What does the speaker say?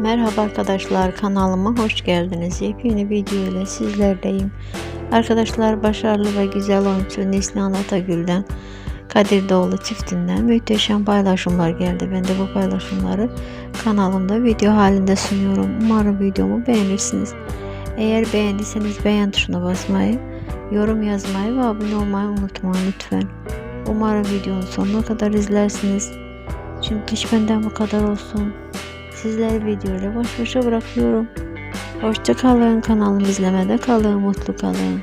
Merhaba arkadaşlar kanalıma hoş geldiniz. Yepyeni video ile sizlerdeyim. Arkadaşlar başarılı ve güzel oyuncu Neslihan Atagül'den Kadir Doğulu çiftinden muhteşem paylaşımlar geldi. Ben de bu paylaşımları kanalımda video halinde sunuyorum. Umarım videomu beğenirsiniz. Eğer beğendiyseniz beğen tuşuna basmayı, yorum yazmayı ve abone olmayı unutmayın lütfen. Umarım videonun sonuna kadar izlersiniz. Şimdilik benden bu kadar olsun. Sizleri videoyla baş başa bırakıyorum. Hoşça kalın. Kanalımı izlemede kalın. Mutlu kalın.